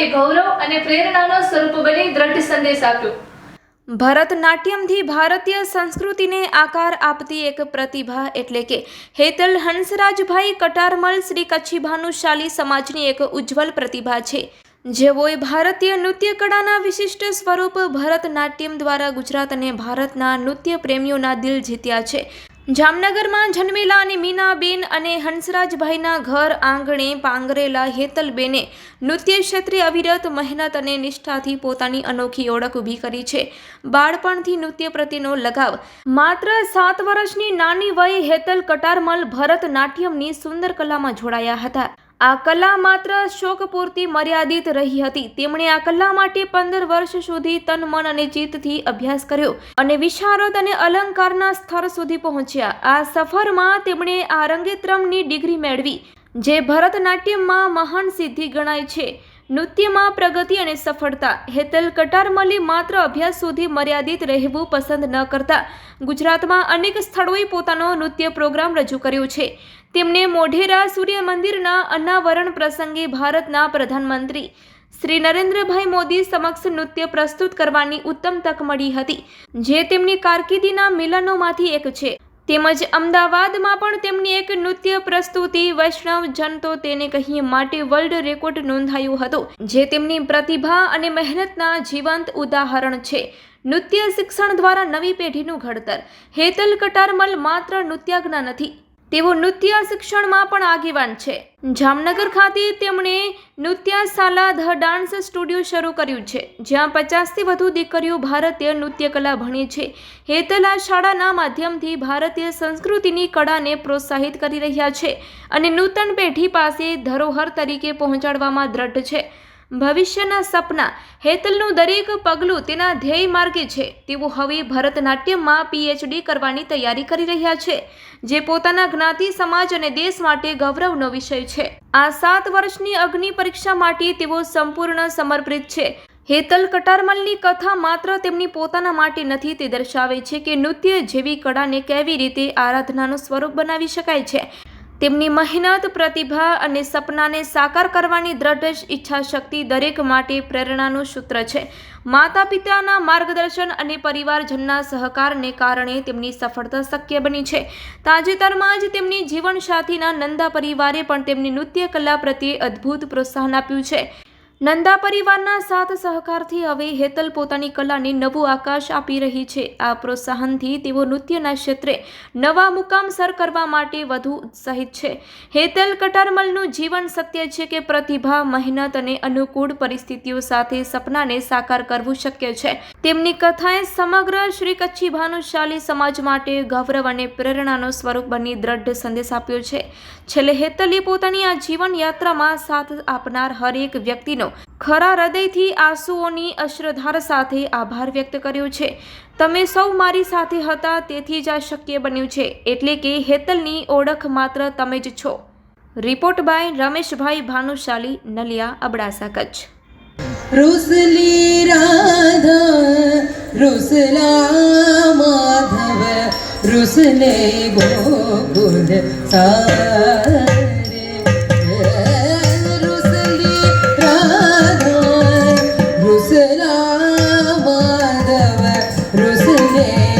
માટે ગૌરવ અને પ્રેરણાનો સ્વરૂપ બની દ્રઢ સંદેશ આપ્યો. ભરતનાટ્યમથી ભારતીય સંસ્કૃતિને આકાર આપતી એક પ્રતિભા એટલે કે હેતલ હંસરાજભાઈ કટારમલ શ્રી કચ્છી ભાનુશાલી સમાજની એક ઉજ્જવલ પ્રતિભા છે. જેઓએ ભારતીય નૃત્ય કળાના વિશિષ્ટ સ્વરૂપ ભરતનાટ્યમ દ્વારા ગુજરાત અને ભારતના નૃત્ય પ્રેમીઓના દિલ જીત્યા છે. જામનગરમાં જન્મેલા અને મીનાબેન અને હંસરાજભાઈના ઘર આંગણે પાંગરેલા હેતલબેને નૃત્ય ક્ષેત્રે અવિરત મહેનત અને નિષ્ઠાથી પોતાની અનોખી ઓળખ ઊભી કરી છે. બાળપણથી નૃત્ય પ્રત્યેનો લગાવ. માત્ર સાત વર્ષની નાની વયે હેતલ કટારમલ ભરતનાટ્યમની સુંદર કલામાં જોડાયા હતા. આ કલા માત્ર શોક પૂરતી મર્યાદિત રહી હતી. તેમણે આ કલા માટે પંદર વર્ષ સુધી તન, મન અને ચિત્તથી અભ્યાસ કર્યો અને વિશારદ અને અલંકારના સ્તર સુધી પહોંચ્યા. આ સફરમાં તેમણે આ રંગેત્રમની ડિગ્રી મેળવી, જે ભરતનાટ્યમમાં મહાન સિદ્ધિ ગણાય છે. નૃત્યમાં પ્રગતિ અને સફળતા. હેતલ કટારમલી માત્ર અભ્યાસ સુધી મર્યાદિત રહેવું પસંદ ન કરતા ગુજરાતમાં અનેક સ્થળોએ પોતાનો નૃત્ય પ્રોગ્રામ રજૂ કર્યો છે. તેમણે મોઢેરા સૂર્ય મંદિરના અનાવરણ પ્રસંગે ભારતના પ્રધાનમંત્રી શ્રી નરેન્દ્રભાઈ મોદી સમક્ષ નૃત્ય પ્રસ્તુત કરવાની ઉત્તમ તક મળી હતી, જે તેમની કારકિર્દીના મિલનોમાંથી એક છે. તેમજ અમદાવાદમાં પણ તેમની એક નૃત્ય પ્રસ્તુતિ વૈષ્ણવ જન તો તેને કહીએ માટે વર્લ્ડ રેકોર્ડ નોંધાયું હતું, જે તેમની પ્રતિભા અને મહેનતના જીવંત ઉદાહરણ છે. નૃત્ય શિક્ષણ દ્વારા નવી પેઢીનું ઘડતર. હેતલ કટારમલ માત્ર નૃત્યાજ્ઞા નથી તેઓ નૃત્ય શિક્ષણમાં પણ આગેવાન છે. જામનગર ખાતે તેમણે નૃત્યશાલા ધ ડાન્સ સ્ટુડિયો શરૂ કર્યું છે, જ્યાં પચાસથી વધુ દીકરીઓ ભારતીય નૃત્ય કલા ભણે છે. હેતલ શાળાના માધ્યમથી ભારતીય સંસ્કૃતિની કળાને પ્રોત્સાહિત કરી રહ્યા છે અને નૂતન પેઢી પાસે ધરોહર તરીકે પહોંચાડવામાં દ્રઢ છે. ભવિષ્યના સપના, હેતલનું દરેક પગલું તેના ધ્યેય માર્ગે છે. તેઓ હવે ભરતનાટ્યમમાં પીએચડી કરવાની તૈયારી કરી રહ્યા છે, જે પોતાના જ્ઞાતિ સમાજ અને દેશ માટે ગૌરવનો વિષય છે. આ સાત વર્ષની અગ્નિ પરીક્ષા માટે તેઓ સંપૂર્ણ સમર્પિત છે. હેતલ કટારમલની કથા માત્ર તેમની પોતાના માટે નથી, તે દર્શાવે છે કે નૃત્ય જેવી કળાને કેવી રીતે આરાધનાનું સ્વરૂપ બનાવી શકાય છે. તેમની મહેનત, પ્રતિભા અને સપનાને સાકાર કરવાની દ્રઢ ઈચ્છા શક્તિ દરેક માટે પ્રેરણાનું સૂત્ર છે. માતા પિતાના માર્ગદર્શન અને પરિવારજનના સહકારને કારણે તેમની સફળતા શક્ય બની છે. તાજેતરમાં જ તેમની જીવનસાથીના નંદા પરિવારે પણ તેમની નૃત્ય કલા પ્રત્યે અદ્ભુત પ્રોત્સાહન આપ્યું છે. નંદા પરિવારના સાથ સહકારથી હવે હેતલ પોતાની કલાને નવું આકાશ આપી રહી છે. આ પ્રોત્સાહનથી તેઓ નૃત્યના ક્ષેત્રે નવા મુકામ સર કરવા માટે વધુ ઉત્સાહિત છે. હેતલ કટારમલનું જીવન સત્ય છે કે પ્રતિભા, મહેનત અને અનુકૂળ પરિસ્થિતિઓ સાથે સપનાને સાકાર કરવું શક્ય છે. તેમની કથાએ સમગ્ર શ્રી કચ્છી ભાનુશાલી સમાજ માટે ગૌરવ અને પ્રેરણાનો સ્વરૂપ બની દ્રઢ સંદેશ આપ્યો છે. છેલ્લે હેતલે પોતાની આ જીવન યાત્રામાં સાથ આપનાર હરેક વ્યક્તિનો ખરા હૃદયથી આંસુઓની અશ્રધાર સાથે આભાર વ્યક્ત કર્યો છે. તમે સૌ મારી સાથે હતા, તેથી જ આ શક્ય બન્યું છે. એટલે કે હેતલની ઓળખ માત્ર તમે જ છો. Report by Rameshbhai Bhanushali, Naliya, Abdasa, Kutch. રુસલી Radha, રુસલા માધવ, રુસલે ગોકુલ સા Yeah.